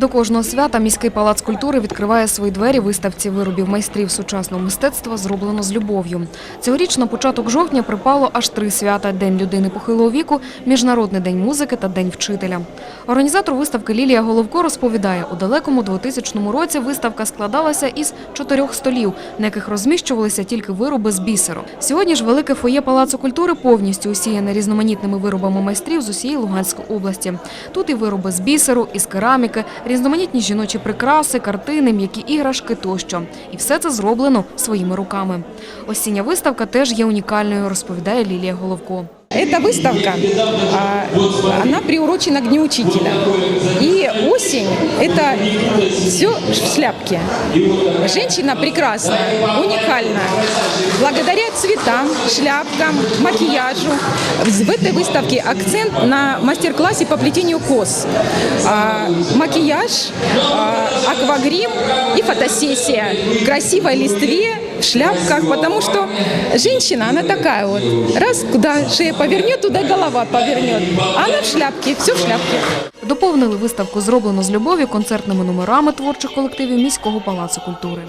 До кожного свята міський палац культури відкриває свої двері виставці виробів майстрів сучасного мистецтва зроблено з любов'ю. Цьогоріч на початок жовтня припало аж три свята: День людини похилого віку, Міжнародний день музики та День вчителя. Організатор виставки Лілія Головко розповідає, у далекому 2000 році виставка складалася із чотирьох столів, на яких розміщувалися тільки вироби з бісеру. Сьогодні ж велике фоє палацу культури повністю усіяне різноманітними виробами майстрів з усієї Луганської області. Тут і вироби з бісеру, із кераміки, різноманітні жіночі прикраси, картини, м'які іграшки тощо. І все це зроблено своїми руками. Осіння виставка теж є унікальною, розповідає Лілія Головко. Эта выставка, а, она приурочена к Дню Учителя. И осень – это все в шляпке. Женщина прекрасная, уникальная. Благодаря цветам, шляпкам, макияжу. В этой выставке акцент на мастер-классе по плетению кос. А, Макияж, а, аквагрим и фотосессия в красивой листве, в шляпках, потому что женщина, она такая вот, раз куда шея повернет, туда голова повернет. А она в шляпке, все в шляпке. Доповнили виставку зроблено з любов'ю концертними номерами творчих колективів міського палацу культури.